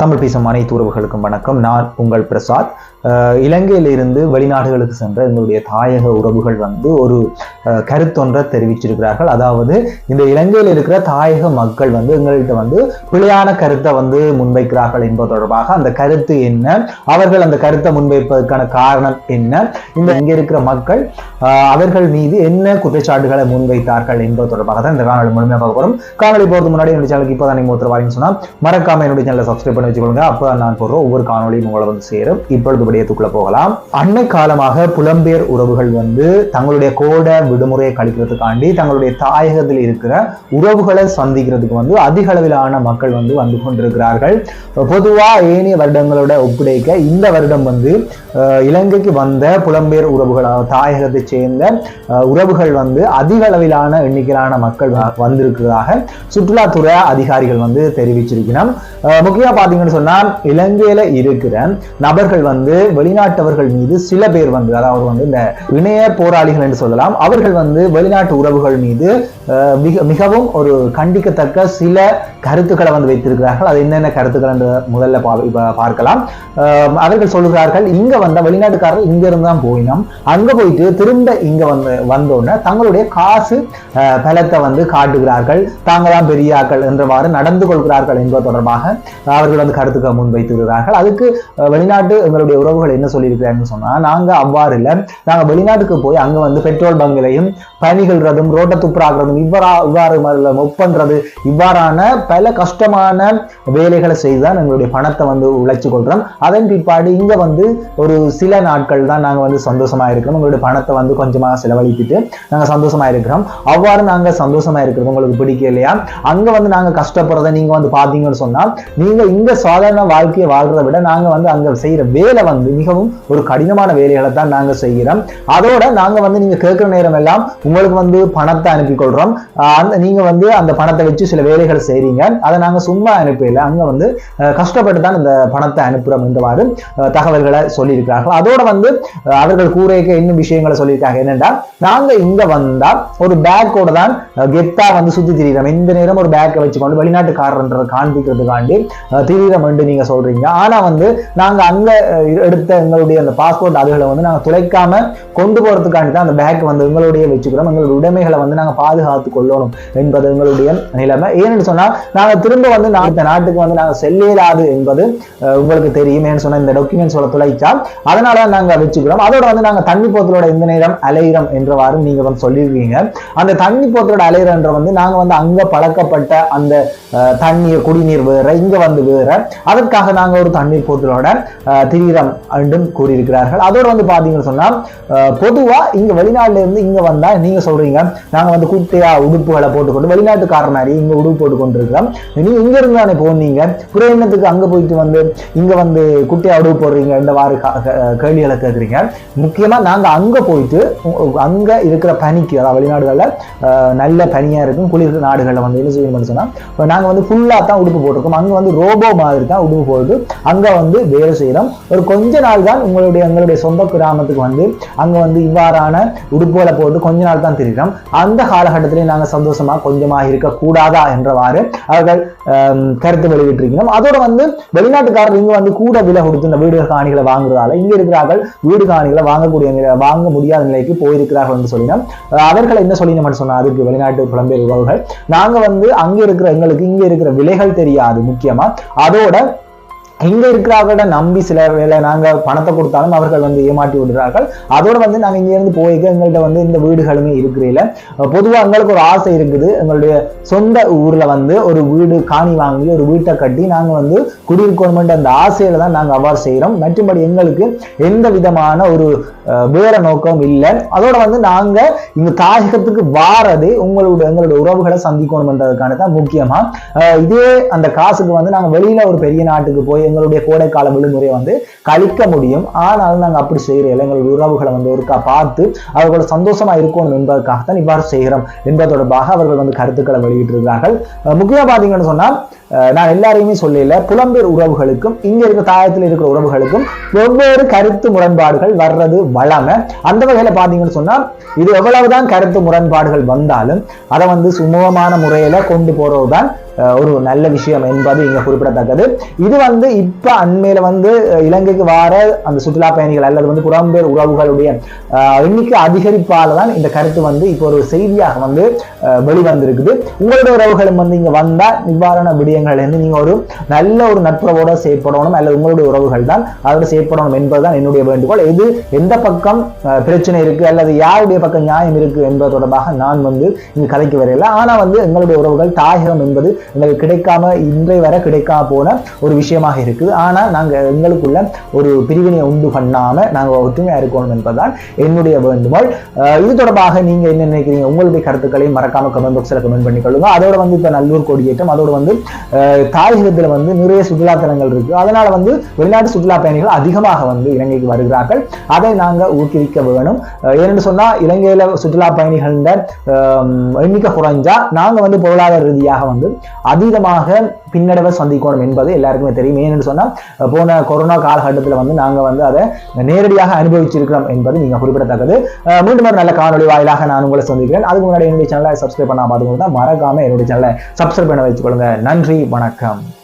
தமிழ் பேசும் அனைத்து உறவுகளுக்கும் வணக்கம். நான் உங்கள் பிரசாத். இலங்கையிலிருந்து வெளிநாடுகளுக்கு சென்ற எங்களுடைய தாயக உறவுகள் வந்து ஒரு கருத்தொன்றை தெரிவிச்சிருக்கிறார்கள். அதாவது இந்த இலங்கையில் இருக்கிற தாயக மக்கள் வந்து எங்கள்கிட்ட வந்து பிழையான கருத்தை வந்து முன்வைக்கிறார்கள் என்பது தொடர்பாக அந்த கருத்து என்ன? அவர்கள் அந்த கருத்தை முன்வைப்பதற்கான காரணம் என்ன? இந்த இங்கே இருக்கிற மக்கள் அவர்கள் மீது என்ன குற்றச்சாட்டுகளை முன்வைத்தார்கள் என்பது தொடர்பாக தான் இந்த காணொலி முழுமையாக பார்க்க போறோம். காணொலி போகிறது முன்னாடி என்னுடைய சேனலுக்கு இப்போ தான் நீங்கள் ஒருத்தர் வாரின்னு சொன்னா மறக்காம என்னுடைய சேனலை சப்ஸ்கிரைப் பண்ணி வச்சுக்கோங்க அப்போ நான் போடுற ஒவ்வொரு காணொலியும் உங்களை வந்து சேரும். இப்பொழுது விடயத்துக்குள்ள போகலாம். அண்மை காலமாக புலம்பெயர் உறவுகள் வந்து தங்களுடைய கோட விடுமுறையை கழிக்கிறதுக்காண்டி தங்களுடைய தாயகத்தில் இருக்கிற உறவுகளை சந்திக்கிறதுக்கு வந்து அதிக அளவிலான மக்கள் வந்து வந்து கொண்டிருக்கிறார்கள். பொதுவா ஏனைய வருடங்களோட ஒப்படைக்க இந்த வருடம் வந்து இலங்கைக்கு வந்த புலம்பெயர் உறவுகள் தாயகத்தை சேர்ந்த உறவுகள் வந்து அதிக அளவிலான எண்ணிக்கையிலான மக்கள் வந்திருக்கிறதாக சுற்றுலாத்துறை அதிகாரிகள் வந்து தெரிவிச்சிருக்கிறோம் அஹ், பாத்தீங்கன்னு சொன்னா இலங்கையில இருக்கிற நபர்கள் வந்து வெளிநாட்டவர்கள் மீது சில பேர் வந்து அதாவது வந்து இந்த இணைய போராளிகள் என்று சொல்லலாம் அவர்கள் வந்து வெளிநாட்டு உறவுகள் மீது மிக மிகவும் ஒரு கண்டிக்கத்தக்க சில கருத்துக்களை வந்து வைத்திருக்கிறார்கள். அது என்னென்ன கருத்துக்கள் என்று முதல்ல பார்க்கலாம். அவர்கள் சொல்லுகிறார்கள் இங்க வந்த வெளிநாட்டுக்காரர்கள் இங்க இருந்து தான் போயினோம். அங்க போயிட்டு திரும்ப இங்க வந்து வந்தோடனே தங்களுடைய காசு பலத்தை வந்து காட்டுகிறார்கள். தாங்க தான் பெரியாக்கள் என்றவாறு நடந்து கொள்கிறார்கள் என்பது தொடர்பாக அவர்கள் அவர்கள் வந்து கருத்துக்களை முன்வைத்திருக்கிறார்கள். அதுக்கு வெளிநாட்டு எங்களுடைய உறவுகள் என்ன சொல்லியிருக்கிறாங்கன்னு சொன்னால் நாங்கள் அவ்வாறு இல்லை. நாங்கள் வெளிநாட்டுக்கு போய் அங்கே வந்து பெட்ரோல் பங்கிலையும் பயணிகள்றதும் ரோட்டை துப்புராக்குறதும் இவ்வாறா இவ்வாறு ஒப்பன்றது இவ்வாறான பல கஷ்டமான வேலைகளை செய்து தான் எங்களுடைய பணத்தை வந்து உழைச்சி கொள்கிறோம் அதன் பிற்பாடு இங்கே வந்து ஒரு சில நாட்கள் தான் நாங்கள் வந்து சந்தோஷமாக இருக்கிறோம். உங்களுடைய பணத்தை வந்து கொஞ்சமாக செலவழித்துட்டு நாங்கள் சந்தோஷமாக இருக்கிறோம். அவ்வாறு நாங்கள் சந்தோஷமாக இருக்கிறது உங்களுக்கு பிடிக்கலையா? அங்கே வந்து நாங்கள் கஷ்டப்படுறதை நீங்கள் வந்து பார்த்தீங்கன்னு சொன்னால் நீங்கள் இங்க சாதாரண வாழ்க்கையை வாழ்றதை விட நாங்க வந்து அங்க செய்யற வேலை வந்து மிகவும் ஒரு கடினமான வேலைகளை தான் நாங்க செய்கிறோம் அதோட நாங்க வந்து நீங்க கேட்கிற நேரம் எல்லாம் உங்களுக்கு வந்து பணத்தை அனுப்பி கொள்றோம் அந்த நீங்க வந்து அந்த பணத்தை வச்சு சில வேலைகள் செய்றீங்க. அதை நாங்க சும்மா அனுப்பல. அங்க வந்து கஷ்டப்பட்டு தான் இந்த பணத்தை அனுப்புறோம் என்றவாறு தகவல்களை சொல்லியிருக்கிறார்கள். அதோட வந்து அவர்கள் கூறைக்க இன்னும் விஷயங்களை சொல்லியிருக்காங்க. என்னன்னா நாங்க இங்க வந்தா ஒரு பேக்கோட தான் அஹ், கெத்தா வந்து சுத்தி திரிகிறோம் இந்த நேரம் ஒரு பேக்கை வச்சுக்கொண்டு வெளிநாட்டுக்காரன்றதை காண்பிக்கிறதுக்காண்டி சரீரம் என்று நீங்க சொல்றீங்க. ஆனா வந்து நாங்க அங்க எடுத்த எங்களுடைய அந்த பாஸ்போர்ட் அதுகளை வந்து நாங்க துளைக்காம கொண்டு போறதுக்காண்டி தான் அந்த பேக் வந்து எங்களுடைய வச்சுக்கிறோம். எங்களுடைய உடைமைகளை வந்து நாங்க பாதுகாத்து கொள்ளணும் என்பது எங்களுடைய நிலைமை. ஏன்னு சொன்னா நாங்க திரும்ப வந்து நா- இந்த நாட்டுக்கு வந்து நாங்க செல்லியலாது என்பது உங்களுக்கு தெரியும். ஏன்னு சொன்னா இந்த டாக்குமெண்ட்ஸோட துளைச்சா அதனால தான் நாங்க வச்சுக்கிறோம். அதோட வந்து நாங்க தண்ணி போத்தலோட இந்த நேரம் அலையிறோம் என்றவாறு நீங்க வந்து சொல்லியிருக்கீங்க. அந்த தண்ணி போத்தலோட அலையிறன்ற வந்து நாங்க வந்து அங்க பழக்கப்பட்ட அந்த தண்ணீர் குடிநீர் வேற இங்க வந்து வேற அதற்காக நாங்கள் ஒரு தண்ணீர் போத்தலோட அஹ், என்றும் கூறியிருக்கிறார்கள். அதோடு வந்து பார்த்தீங்கன்னு சொன்னால் பொதுவாக இங்கே வெளிநாட்டிலேருந்து இங்கே வந்தால் நீங்கள் சொல்கிறீங்க நாங்கள் வந்து குட்டையா உடுப்புகளை போட்டுக்கொண்டு வெளிநாட்டுக்காரர் மாதிரி இங்கே உடுப்பு போட்டுக்கொண்டு இருக்கிறோம் நீங்க இங்க தானே போனீங்க? புற எண்ணத்துக்கு அங்கே போயிட்டு வந்து இங்கே வந்து குட்டையா உடுப்பு போடுறீங்க என்ற மாதிரி கேள்விகளை கேட்குறீங்க. முக்கியமாக நாங்கள் அங்கே போயிட்டு அங்கே இருக்கிற பனிக்கு அதாவது வெளிநாடுகளில் நல்ல பனியாக இருக்கும் குளிர் நாடுகளில் வந்து என்ன செய்யணும்னு சொன்னால் நாங்கள் வந்து ஃபுல்லாக தான் உடுப்பு போட்டிருக்கோம். அங்கே வந்து ரோபோ மாதிரி தான் உடுவு போட்டு அங்கே வந்து வேலை செய்கிறோம் ஒரு கொஞ்ச நாள் தான் உங்களுடைய எங்களுடைய சொந்த கிராமத்துக்கு வந்து அங்கே வந்து இவ்வாறான உடுப்புகளை போட்டு கொஞ்ச நாள் தான் திரிகிறோம். அந்த காலகட்டத்திலே நாங்கள் சந்தோஷமாக கொஞ்சமாக இருக்கக்கூடாதா என்றவாறு அவர்கள் கருத்து வெளியிட்டிருக்கிறோம். அதோட வந்து வெளிநாட்டுக்காரர் இங்கே வந்து கூட விலை கொடுத்து இந்த வீடு காணிகளை வாங்குறதால இங்கே இருக்கிறார்கள் வீடு காணிகளை வாங்கக்கூடிய நிலை வாங்க முடியாத நிலைக்கு போயிருக்கிறார்கள் என்று சொல்லினோம். அவர்கள் என்ன சொல்லினோம்னு சொன்னால் அதுக்கு வெளிநாட்டு புலம்பெயர் உறவுகள். நாங்க வந்து அங்கே இருக்கிற எங்களுக்கு இங்கே இருக்கிற விலைகள் தெரியாது முக்கியமாக அதோட இங்க இருக்கிறவர்கள நம்பி சில வேலை நாங்க பணத்தை கொடுத்தாலும் அவர்கள் வந்து ஏமாற்றி விடுறார்கள் அதோட வந்து நாங்க இங்க இருந்து போய்க்க எங்கள்கிட்ட வந்து இந்த வீடுகளுமே இருக்கிறீல. பொதுவா எங்களுக்கு ஒரு ஆசை இருக்குது. எங்களுடைய சொந்த ஊர்ல வந்து ஒரு வீடு காணி வாங்கி ஒரு வீட்டை கட்டி நாங்க வந்து குடியிருக்கணுமென்ற அந்த ஆசையில தான் நாங்க அவ்வாறு செய்யறோம் மற்றும்படி எங்களுக்கு எந்த விதமான ஒரு வேற நோக்கம் இல்லை. அதோட வந்து நாங்க இங்க தாயகத்துக்கு வாரதே உங்களுடைய எங்களுடைய உறவுகளை சந்திக்கணும்ன்றதுக்கான தான் முக்கியமா. இதே அந்த காசுக்கு வந்து நாங்க வெளியில ஒரு பெரிய நாட்டுக்கு போய் எங்களுடைய கோடைக்கால விடுமுறையை வந்து கழிக்க முடியும். ஆனாலும் நாங்கள் அப்படி செய்கிறோம் எங்களுடைய உறவுகளை வந்து ஒருக்கா பார்த்து அவர்களோட சந்தோஷமாக இருக்கணும் என்பதற்காகத்தான் இவ்வாறு செய்கிறோம் என்பது தொடர்பாக அவர்கள் வந்து கருத்துக்களை வெளியிட்டிருக்கிறார்கள். முக்கியமாக பார்த்தீங்கன்னு சொன்னால் நான் எல்லாரையுமே சொல்லல. புலம்பெயர் உறவுகளுக்கும் இங்க இருக்கிற தாயத்தில் இருக்கிற உறவுகளுக்கும் வெவ்வேறு கருத்து முரண்பாடுகள் வர்றது வளமை அந்த வகையில பாத்தீங்கன்னு சொன்னா இது எவ்வளவுதான் கருத்து முரண்பாடுகள் வந்தாலும் அதை வந்து சுமூகமான முறையில கொண்டு போறதுதான் அஹ், ஒரு நல்ல விஷயம் என்பது இங்கே குறிப்பிடத்தக்கது. இது வந்து இப்போ அண்மையில் வந்து இலங்கைக்கு வார அந்த சுற்றுலா பயணிகள் அல்லது வந்து புறம்பெயர் உறவுகளுடைய எண்ணிக்கை அதிகரிப்பால் தான் இந்த கருத்து வந்து இப்போ ஒரு செய்தியாக வந்து வெளிவந்திருக்குது. உங்களுடைய உறவுகளும் வந்து இங்க வந்தால் நிவாரண விடயங்கள் வந்து நீங்கள் ஒரு நல்ல ஒரு நட்புறவோட செயற்படணும் அல்லது உங்களுடைய உறவுகள் தான் அதோட செயற்படணும் என்பதுதான் என்னுடைய வேண்டுகோள். இது எந்த பக்கம் பிரச்சனை இருக்கு அல்லது யாருடைய பக்கம் நியாயம் இருக்கு என்பது தொடர்பாக நான் வந்து இங்கு கலைக்கு வரையில ஆனால் வந்து எங்களுடைய உறவுகள் தாயகம் என்பது எங்களுக்கு கிடைக்காம இன்றை வரை கிடைக்காம போன ஒரு விஷயமாக இருக்குது ஆனா நாங்க எங்களுக்குள்ள ஒரு பிரிவினை உண்டு பண்ணாம நாங்க ஒற்றுமையாக இருக்கணும் என்பதுதான் என்னுடைய வேண்டுகோள். இது தொடர்பாக நீங்க என்ன நினைக்கிறீங்க? உங்களுடைய கருத்துக்களையும் மறக்காம கமெண்ட் பாக்ஸில் கமெண்ட் பண்ணிக்கொள்ளுங்க. அதோட வந்து இப்போ நல்லூர் கொடியேற்றம் அதோட வந்து அஹ், வந்து நிறைய சுற்றுலா தலங்கள் இருக்கு. அதனால வந்து வெளிநாட்டு சுற்றுலா பயணிகள் அதிகமாக வந்து இலங்கைக்கு வருகிறார்கள். அதை நாங்க ஊக்குவிக்க வேணும். ஏன்னு சொன்னால் சொன்னா இலங்கையில சுற்றுலா பயணிகள எண்ணிக்கை குறைஞ்சா நாங்க வந்து பொருளாதார ரீதியாக வந்து அதீதமாக பின்னடைவை சந்திக்கணும் என்பது எல்லாருக்குமே தெரியும். ஏனென்று சொன்னா போன கொரோனா காலகட்டத்தில் வந்து நாங்க வந்து அதை நேரடியாக அனுபவிச்சிருக்கிறோம் என்பது நீங்க குறிப்பிடத்தக்கது. அஹ், மீண்டும் ஒரு நல்ல காணொலி வாயிலாக நான் உங்களை சந்திக்கிறேன். அதுக்கு முன்னாடி என்னுடைய சேனலை சப்ஸ்கிரைப் பண்ணாமல் பார்த்துக்கொண்டு மறக்காம என்னுடைய சேனலை சப்ஸ்கிரைப் பண்ண வச்சுக்கொள்ளுங்க நன்றி வணக்கம்.